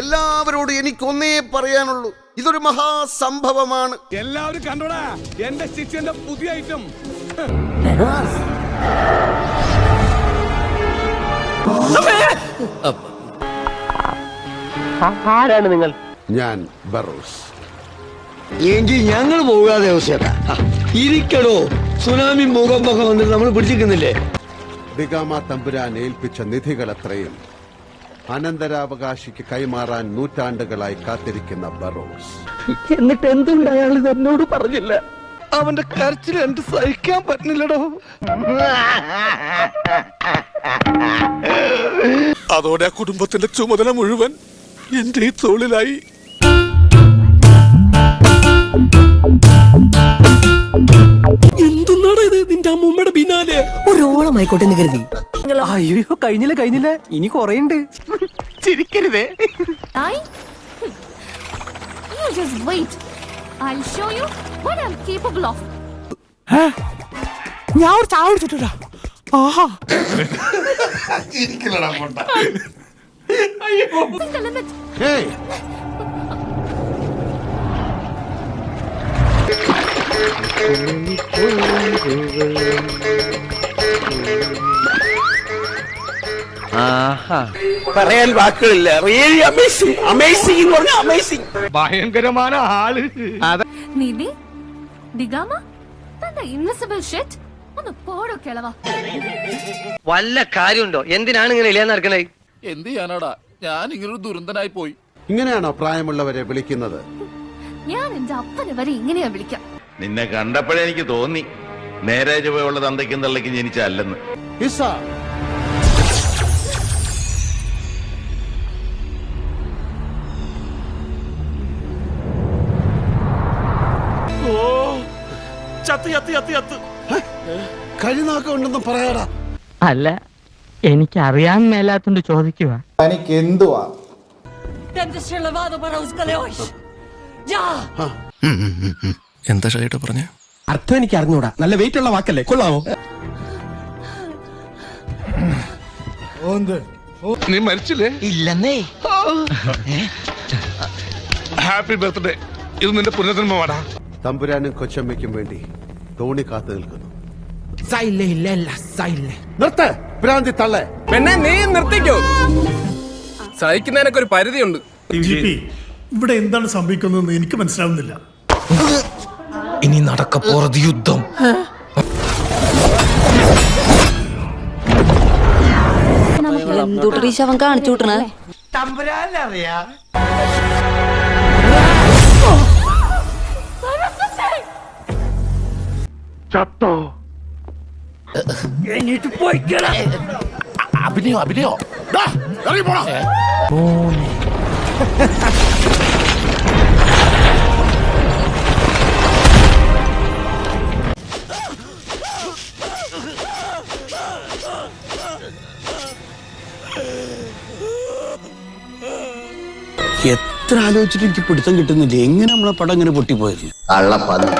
എല്ലാവരോടും എനിക്കൊന്നേ പറയാനുള്ളൂ. ഇതൊരു മഹാസംഭവമാണ്. എല്ലാവരും കണ്ടോടാ എന്റെ ശിഷ്യന്റെ പുതിയ ഐറ്റം ആരാണ് നിങ്ങൾ? ഞാൻ ബറോസ് എങ്കിൽ ഞങ്ങൾ പോകാതെ ആവശ്യമില്ല ഇരിക്കടോ. സുനാമി മുഖം വന്നിട്ട് നമ്മൾ പിടിച്ചിരിക്കുന്നില്ലേ? ദിഗാമ തമ്പുരാൻ ഏൽപ്പിച്ച നിധികളത്രയും അനന്തരാവകാശിക്ക് കൈമാറാൻ നൂറ്റാണ്ടുകളായി കാത്തിരിക്കുന്ന ബറോസ്. എന്നിട്ട് എന്തുകൊണ്ട് അയാൾ ഇത് എന്നോട് പറഞ്ഞില്ല? അവന്റെ കരച്ചിൽ എനിക്ക് സഹിക്കാൻ പറ്റുന്നില്ലടോ. അതോടെ ആ കുടുംബത്തിന്റെ ചുമതല മുഴുവൻ എന്റെ ഈ തോളിലായി. പിന്നാലെ ഒരോളമായിക്കോട്ടെ എന്ന് കരുതി. അയ്യോ കഴിഞ്ഞില്ല കഴിഞ്ഞില്ല. ഇനി കൊറേ ഉണ്ട് ചിരിക്കരുതേ. I? You just wait. I'll show you what I'm capable of. ഞാൻ ഒരു ചായ കുടിച്ചിട്ടാ ആഹാ. the limit. ഹേയ്. പറയാൻ വാക്കുകളില്ല. റിയലി അമേസിംഗ് അമേസിംഗ് എന്ന് പറഞ്ഞാൽ അമേസിംഗ് ഭയങ്കരമാണ് ആൾ. നിധി Digama? തന്റെ ഇൻവിസിബിൾ ഷെറ്റ് ഒന്ന് പോടോ കിളവ വല്ല കാര്യമുണ്ടോ? എന്തിനാണ് ഇങ്ങനെ ഇല്ലാന്ന് നടക്കണേ? എന്ത് ചെയ്യാനാടാ? ഞാൻ ഇങ്ങനൊരു ദുരന്തനായി പോയി. ഇങ്ങനെയാണോ പ്രായമുള്ളവരെ വിളിക്കുന്നത്? ഞാൻ എന്റെ അപ്പനെ വരെ ഇങ്ങനെയാ വിളിക്കാം. നിന്നെ കണ്ടപ്പോഴെനിക്ക് തോന്നി. നേരെ ചുവയുള്ള തന്തയ്ക്കും തള്ളയ്ക്കും ജനിച്ചല്ലെന്ന്. കഴിനാക്കുണ്ടെന്ന് പറയാടാ. അല്ല എനിക്ക് അറിയാൻ മേലാത്തോണ്ട് ചോദിക്കുക തനിക്ക് എന്തുവാ എന്താ ഷൈട്ട പറഞ്ഞ? അർത്ഥം എനിക്ക് അറിഞ്ഞൂടാ. നല്ല വെയിറ്റ് ഉള്ള വാക്കല്ലേ? കൊള്ളാമോ നീ മരിച്ചില്ലേ? ഇല്ലെന്നേ. ഹാപ്പി ബർത്ത്ഡേ ഇത് നിന്റെ പുനർജന്മമാടാ. തമ്പുരാനും കൊച്ചമ്മയ്ക്കും വേണ്ടി തോണി കാത്തു നിൽക്കുന്നു. സൈല്ലേ ഇല്ല ഇല്ല സൈല്ലേ നിർത്ത്. ഭ്രാന്തി തള്ളേ. പെണ്ണെ നീ നിർത്തിക്കോ. സഹിക്കുന്നതിനൊക്കെ ഒരു പരിധിയുണ്ട്. ഇവിടെ എന്താണ് സംഭവിക്കുന്നതെന്ന് എനിക്ക് മനസ്സിലാവുന്നില്ല. ഇനി നടക്ക പോറത് യുദ്ധം. എന്തുട്ടീ ശവൻ കാണിച്ചു വിട്ടണേ? അഭിനയോ അഭിനയോ? ഇറങ്ങി. എത്ര ആലോചിച്ചിട്ട് എനിക്ക് പിടുത്തം കിട്ടുന്നില്ല. എങ്ങനെ നമ്മളെ പടം ഇങ്ങനെ പൊട്ടിപ്പോയത്? കള്ളപ്പന്നി